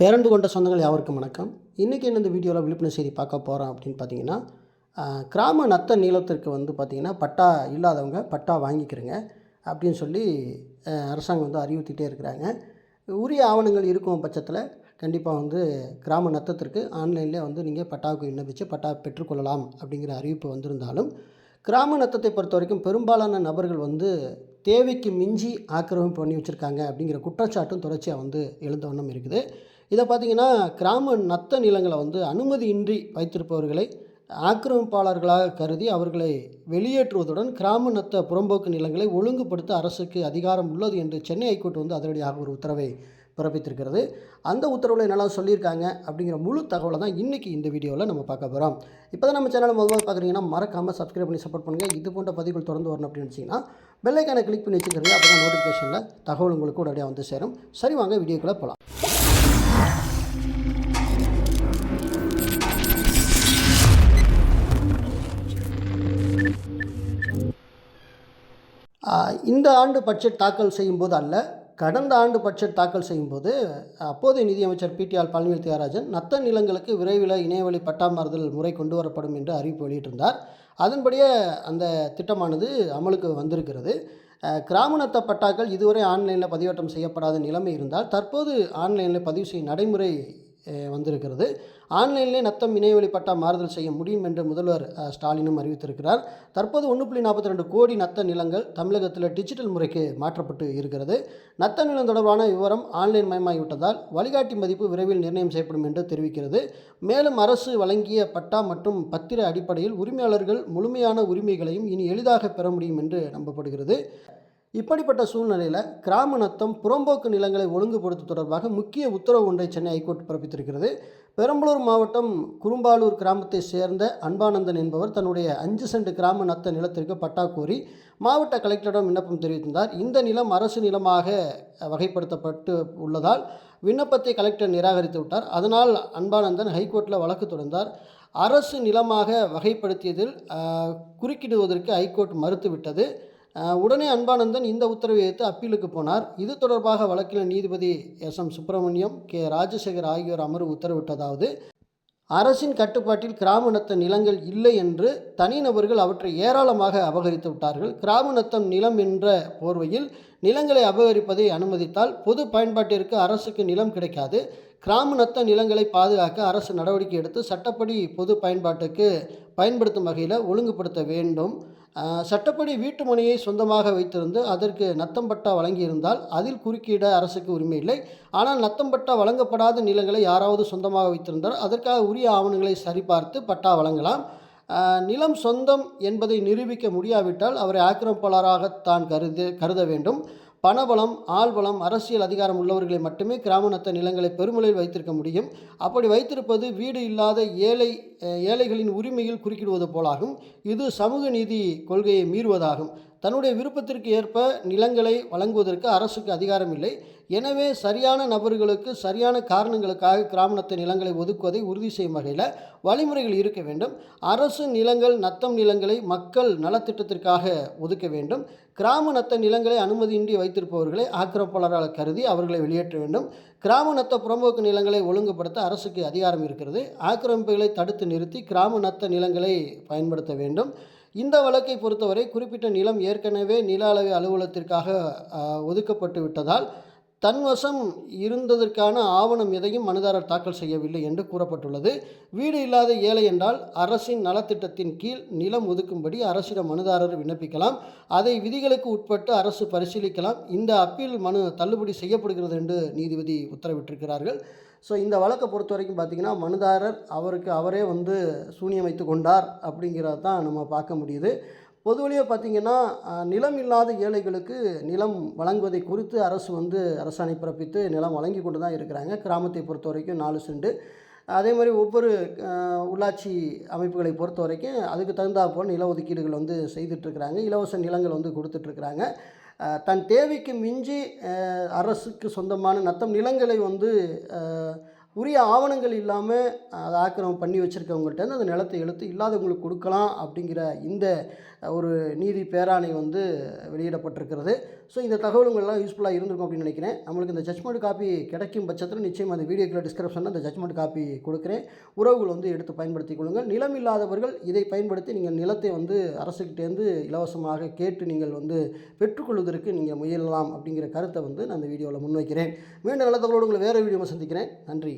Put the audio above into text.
பேரன்பு கொண்ட சொந்தங்கள் யாவருக்கும் வணக்கம். இன்றைக்கி என்ன இந்த வீடியோவில் விழிப்புணர்வு செய்தி பார்க்க போகிறோம் அப்படின்னு பார்த்தீங்கன்னா கிராம நத்த நீளத்திற்கு வந்து பார்த்திங்கன்னா பட்டா இல்லாதவங்க பட்டா வாங்கிக்கிறங்க அப்படின்னு சொல்லி அரசாங்கம் வந்து அறிவுறுத்திட்டே இருக்கிறாங்க. உரிய ஆவணங்கள் இருக்கும் பட்சத்தில் கண்டிப்பாக வந்து கிராம நத்தத்திற்கு ஆன்லைனில் வந்து நீங்கள் பட்டாவுக்கு விண்ணப்பித்து பட்டா பெற்றுக்கொள்ளலாம் அப்படிங்கிற அறிவிப்பு வந்திருந்தாலும் கிராம நத்தத்தை பொறுத்த வரைக்கும் பெரும்பாலான நபர்கள் வந்து தேவைக்கு மிஞ்சி ஆக்கிரமிப்பு பண்ணி வச்சுருக்காங்க அப்படிங்கிற குற்றச்சாட்டும் தொடர்ச்சியாக வந்து எழுந்த வண்ணம் இருக்குது. இதை பார்த்தீங்கன்னா கிராம நத்த நிலங்களை வந்து அனுமதியின்றி வைத்திருப்பவர்களை ஆக்கிரமிப்பாளர்களாக கருதி அவர்களை வெளியேற்றுவதுடன் கிராம நத்த புறம்போக்கு நிலங்களை ஒழுங்குபடுத்த அரசுக்கு அதிகாரம் உள்ளது என்று சென்னை ஹைகோர்ட் வந்து அதிரடியாக ஒரு உத்தரவை பிறப்பித்திருக்கிறது. அந்த உத்தரவில் என்னெல்லாம் சொல்லியிருக்காங்க அப்படிங்கிற முழு தகவலை தான் இன்றைக்கி இந்த வீடியோவில் நம்ம பார்க்க போகிறோம் இப்போ தான் நம்ம சேனலை முதல்ல பார்க்குறீங்கன்னா மறக்காமல் சப்ஸ்கிரைப் பண்ணி சப்போர்ட் பண்ணுங்கள் இது போன்ற பதிவுகள் தொடர்ந்து வரணும் அப்படின்னு நினச்சிங்கன்னா பெல்லைக்கான கிளிக் பண்ணி வச்சுக்கிறீங்க அப்போ தான் நோட்டிஃபிகேஷனில் தகவல் உங்களுக்கு உடனடியாக வந்து சேரும். சரி வாங்க வீடியோக்குள்ளே போகலாம் இந்த ஆண்டு பட்ஜெட் தாக்கல் செய்யும்போது அல்ல கடந்த ஆண்டு பட்ஜெட் தாக்கல் செய்யும்போது அப்போதைய நிதியமைச்சர் பிடிஆர் பழனிவேல் தியாகராஜன் நத்த நிலங்களுக்கு விரைவில் இணையவழி பட்டாமாறுதல் முறை கொண்டு வரப்படும் என்று அறிவிப்பு வெளியிட்டிருந்தார். அதன்படியே அந்த திட்டமானது அமலுக்கு வந்திருக்கிறது. கிராம நத்த பட்டாக்கள் இதுவரை ஆன்லைனில் பதிவேற்றம் செய்யப்படாத நிலைமை இருந்தால் தற்போது ஆன்லைனில் பதிவு செய்யும் நடைமுறை வந்திருக்கிறது. ஆன்லைனிலே நத்தம் இணையவழி பட்டா மாறுதல் செய்ய முடியும் என்று முதல்வர் ஸ்டாலினும் அறிவித்திருக்கிறார். தற்போது ஒன்று புள்ளி நாற்பத்தி ரெண்டு கோடி நத்த நிலங்கள் தமிழகத்தில் டிஜிட்டல் முறைக்கு மாற்றப்பட்டு இருக்கிறது. நத்த நிலம் தொடர்பான விவரம் ஆன்லைன் மயமாகிவிட்டதால் வழிகாட்டி மதிப்பு விரைவில் நிர்ணயம் செய்யப்படும் என்று தெரிவிக்கிறது. மேலும் அரசு வழங்கிய பட்டா மற்றும் பத்திர அடிப்படையில் உரிமையாளர்கள் முழுமையான உரிமைகளையும் இனி எளிதாக பெற முடியும் என்று நம்பப்படுகிறது. இப்படிப்பட்ட சூழ்நிலையில் கிராம நத்தம் புறம்போக்கு நிலங்களை ஒழுங்குபடுத்த தொடர்பாக முக்கிய உத்தரவு ஒன்றை சென்னை ஐகோர்ட் பிறப்பித்திருக்கிறது. பெரம்பலூர் மாவட்டம் குறும்பாலூர் கிராமத்தை சேர்ந்த அன்பானந்தன் என்பவர் தன்னுடைய அஞ்சு சென்ட் கிராம நத்த நிலத்திற்கு பட்டா கோரி மாவட்ட கலெக்டரிடம் விண்ணப்பம் தெரிவித்திருந்தார். இந்த நிலம் அரசு நிலமாக வகைப்படுத்தப்பட்டு உள்ளதால் விண்ணப்பத்தை கலெக்டர் நிராகரித்து விட்டார். அதனால் அன்பானந்தன் ஹைகோர்ட்டில் வழக்கு தொடர்ந்தார். அரசு நிலமாக வகைப்படுத்தியதில் குறுக்கிடுவதற்கு ஹைகோர்ட் மறுத்துவிட்டது. உடனே அன்பானந்தன் இந்த உத்தரவை ஏற்று அப்பீலுக்கு போனார். இது தொடர்பாக வழக்கில் நீதிபதி S. M. Subramaniam K. Rajasekar ஆகியோர் அமர்வு உத்தரவிட்டதாவது அரசின் கட்டுப்பாட்டில் கிராம நத்த நிலங்கள் இல்லை என்று தனிநபர்கள் அவற்றை ஏராளமாக அபகரித்து விட்டார்கள். கிராம நத்தம் நிலம் என்ற போர்வையில் நிலங்களை அபகரிப்பதை அனுமதித்தால் பொது பயன்பாட்டிற்கு அரசுக்கு நிலம் கிடைக்காது. கிராம நத்த நிலங்களை பாதுகாக்க அரசு நடவடிக்கை எடுத்து சட்டப்படி பொது பயன்பாட்டுக்கு பயன்படுத்தும் வகையில் ஒழுங்குபடுத்த வேண்டும். சட்டப்படி வீட்டு மனையை சொந்தமாக வைத்திருந்து அதற்கு நத்தம்பட்டா வழங்கியிருந்தால் அதில் குறுக்கிட அரசுக்கு உரிமை இல்லை ஆனால் நத்தம்பட்டா வழங்கப்படாத நிலங்களை யாராவது சொந்தமாக வைத்திருந்தால் அதற்காக உரிய ஆவணங்களை சரிபார்த்து பட்டா வழங்கலாம். நிலம் சொந்தம் என்பதை நிரூபிக்க முடியாவிட்டால் அவரை ஆக்கிரமிப்பாளராக தான் கருது கருத வேண்டும். பணபலம் ஆள்பலம் அரசியல் அதிகாரம் உள்ளவர்களை மட்டுமே கிராம நத்த நிலங்களை பெருமளவில் வைத்திருக்க முடியும். அப்படி வைத்திருப்பது வீடு இல்லாத ஏழை ஏழைகளின் உரிமையில் குறுக்கிடுவது போலாகும். இது சமூக நீதி கொள்கையை மீறுவதாகும். தன்னுடைய விருப்பத்திற்கு ஏற்ப நிலங்களை வழங்குவதற்கு அரசுக்கு அதிகாரம் இல்லை. எனவே சரியான நபர்களுக்கு சரியான காரணங்களுக்காக கிராம நிலங்களை ஒதுக்குவதை உறுதி செய்யும் வகையில் வழிமுறைகள் இருக்க வேண்டும். அரசு நிலங்கள் நத்தம் நிலங்களை மக்கள் நலத்திட்டத்திற்காக ஒதுக்க வேண்டும். கிராம நத்த நிலங்களை அனுமதியின்றி வைத்திருப்பவர்களை ஆக்கிரமிப்பாளராக கருதி அவர்களை வெளியேற்ற வேண்டும். கிராம நத்த புறம்போக்கு நிலங்களை ஒழுங்குபடுத்த அரசுக்கு அதிகாரம் இருக்கிறது. ஆக்கிரமிப்புகளை தடுத்து நிறுத்தி கிராம நத்த நிலங்களை பயன்படுத்த வேண்டும். இந்த வழக்கை பொறுத்தவரை குறிப்பிட்ட நிலம் ஏற்கனவே நில அளவை அலுவலகத்திற்காக ஒதுக்கப்பட்டு விட்டதால் தன்வசம் இருந்ததற்கான ஆவணம் எதையும் மனுதாரர் தாக்கல் செய்யவில்லை என்று கூறப்பட்டுள்ளது. வீடு இல்லாத ஏழை என்றால் அரசின் நலத்திட்டத்தின் கீழ் நிலம் ஒதுக்கும்படி அரசிடம் மனுதாரர் விண்ணப்பிக்கலாம். அதை விதிகளுக்கு உட்பட்டு அரசு பரிசீலிக்கலாம். இந்த அப்பீல் மனு தள்ளுபடி செய்யப்படுகிறது என்று நீதிபதி உத்தரவிட்டிருக்கிறார்கள். ஸோ இந்த வழக்கை பொறுத்த வரைக்கும் பார்த்திங்கன்னா மனுதாரர் அவருக்கு அவரே வந்து சூனியம் வைத்து கொண்டார் அப்படிங்கிறத தான் நம்ம பார்க்க முடியுது. பொது வழியாக பார்த்திங்கன்னா நிலம் இல்லாத ஏழைகளுக்கு நிலம் வழங்குவதை குறித்து அரசு வந்து அரசாணை பிறப்பித்து நிலம் வழங்கி கொண்டு தான் இருக்கிறாங்க. கிராமத்தை பொறுத்த வரைக்கும் நாலு செண்டு. அதே மாதிரி ஒவ்வொரு உள்ளாட்சி அமைப்புகளை பொறுத்த வரைக்கும் அதுக்கு தகுந்தாற்போல் நில ஒதுக்கீடுகள் வந்து செய்துட்ருக்குறாங்க இலவச நிலங்கள் வந்து கொடுத்துட்ருக்குறாங்க தன் தேவைக்கு மிஞ்சி அரசுக்கு சொந்தமான நத்தம் நிலங்களை வந்து உரிய ஆவணங்கள் இல்லாமல் அதை ஆக்கிரமம் பண்ணி வச்சுருக்கவங்கள்ட்ட அந்த நிலத்தை எழுத்து இல்லாதவங்களுக்கு கொடுக்கலாம் அப்படிங்கிற இந்த ஒரு நீதி பேராணை வந்து வெளியிடப்பட்டிருக்கிறது. ஸோ இந்த தகவல்கள்லாம் யூஸ்ஃபுல்லாக இருந்திருக்கும் அப்படின்னு நினைக்கிறேன். நம்மளுக்கு இந்த ஜட்மெண்ட் காப்பி கிடைக்கும் பட்சத்தில் நிச்சயம் அந்த வீடியோக்குள்ள டிஸ்கிரிப்ஷனில் அந்த ஜட்மெண்ட் காப்பி கொடுக்குறேன். உறவுகள் வந்து எடுத்து பயன்படுத்திக் கொள்ளுங்கள். நிலம் இல்லாதவர்கள் இதை பயன்படுத்தி நீங்கள் நிலத்தை வந்து அரசுக்கிட்டேருந்து இலவசமாக கேட்டு நீங்கள் வந்து பெற்றுக்கொள்வதற்கு நீங்கள் முயலலாம் அப்படிங்கிற கருத்தை வந்து நான் இந்த வீடியோவில் முன்வைக்கிறேன். மீண்டும் நல்ல தகவலோடு உங்களை வேறு வீடியோவை சந்திக்கிறேன். நன்றி.